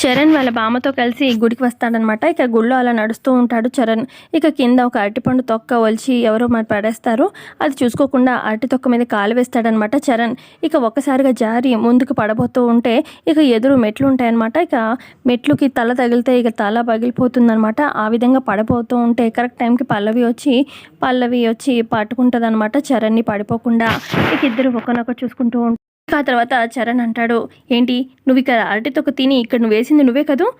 చరణ్ వాళ్ళ బామ్మతో కలిసి గుడికి వస్తాడనమాట. ఇక గుళ్ళో అలా నడుస్తూ ఉంటాడు చరణ్. ఇక కింద ఒక అరటిపండు తొక్క ఒలిచి ఎవరో మరి పడేస్తారు. అది చూసుకోకుండా అరటి తొక్క మీద కాలు వేస్తాడనమాట చరణ్. ఇక ఒక్కసారిగా జారి ముందుకు పడబోతూ ఉంటే ఇక ఎదురు మెట్లు ఉంటాయన్నమాట ఇక మెట్లుకి తల తగిలితే ఇక తల పగిలిపోతుందనమాట. ఆ విధంగా పడబోతూ ఉంటే కరెక్ట్ టైంకి పల్లవి వచ్చి పల్లవి వచ్చి పట్టుకుంటుంది అనమాట చరణ్ని పడిపోకుండా. ఇక ఇద్దరు ఒకనొక చూసుకుంటూ ఆ తర్వాత చరణ్ అంటాడు ఏంటి? నువ్వు ఇక్కడ అరటితొక్క తిని ఇక్కడ నువ్వు వేసింది నువ్వే కదూ?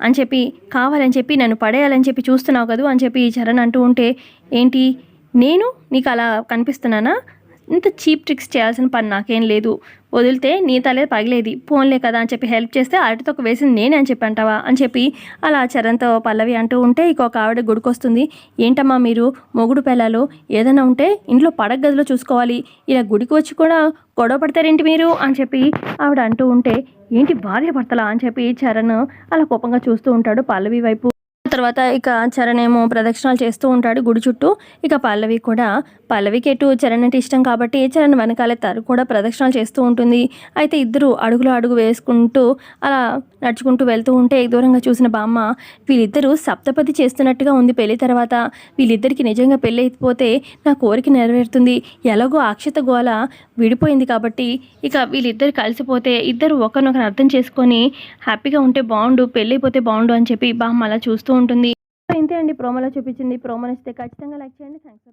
అని చెప్పి కావాలని చెప్పి నన్ను పడేయాలని చెప్పి చూస్తున్నావు కదూ? అని చెప్పి చరణ్ అంటూ ఉంటే ఏంటి? నేను నీకు అలా కనిపిస్తున్నానా? ఇంత చీప్ ట్రిక్స్ చేయాల్సిన పని నాకేం లేదు. వదిలితే నీ తలే పగిలేది. పోన్లే కదా అని చెప్పి హెల్ప్ చేస్తే అరటితో వేసింది నేనే అని చెప్పి అంటావా అని చెప్పి అలా చరణ్తో పల్లవి అంటూ ఉంటే ఇంకొక ఆవిడ గుడికొస్తుంది. ఏంటమ్మా మీరు? మొగుడు పిల్లలు ఏదైనా ఉంటే ఇంట్లో పడగ గదిలో చూసుకోవాలి. ఇలా గుడికి వచ్చి కూడా గొడవ పడతారేంటి మీరు? అని చెప్పి ఆవిడ అంటూ ఉంటే ఏంటి భార్య భర్తలా? అని చెప్పి చరణ్ అలా కోపంగా చూస్తూ ఉంటాడు పల్లవి వైపు. తర్వాత ఇక చరణ్ ఏమో ప్రదక్షిణాలు చేస్తూ ఉంటాడు గుడి చుట్టూ. ఇక పల్లవి కూడా పల్లవికి ఎటు చరణ్ అంటే ఇష్టం కాబట్టి చరణ్ వెనకాలే తను కూడా ప్రదక్షిణాలు చేస్తూ ఉంటుంది. అయితే ఇద్దరు అడుగులో అడుగు వేసుకుంటూ అలా నడుచుకుంటూ వెళ్తూ ఉంటే దూరంగా చూసిన బామ్మ వీళ్ళిద్దరూ సప్తపది చేస్తున్నట్టుగా ఉంది పెళ్ళి తర్వాత. వీళ్ళిద్దరికి నిజంగా పెళ్ళి అయిపోతే నా కోరిక నెరవేరుతుంది. ఎలాగో అక్షత గోల విడిపోయింది కాబట్టి ఇక వీళ్ళిద్దరు కలిసిపోతే ఇద్దరు ఒకరినొకరు అర్థం చేసుకొని హ్యాపీగా ఉంటే బాగుండు పెళ్ళైపోతే బాగుండు అని చెప్పి బామ్మ అలా చూస్తూ ఉంటుంది. ఇంతే అండి. ప్రోమోలో చూపించింది. ప్రోమో నచ్చితే ఖచ్చితంగా లైక్ చేయండి. థ్యాంక్స్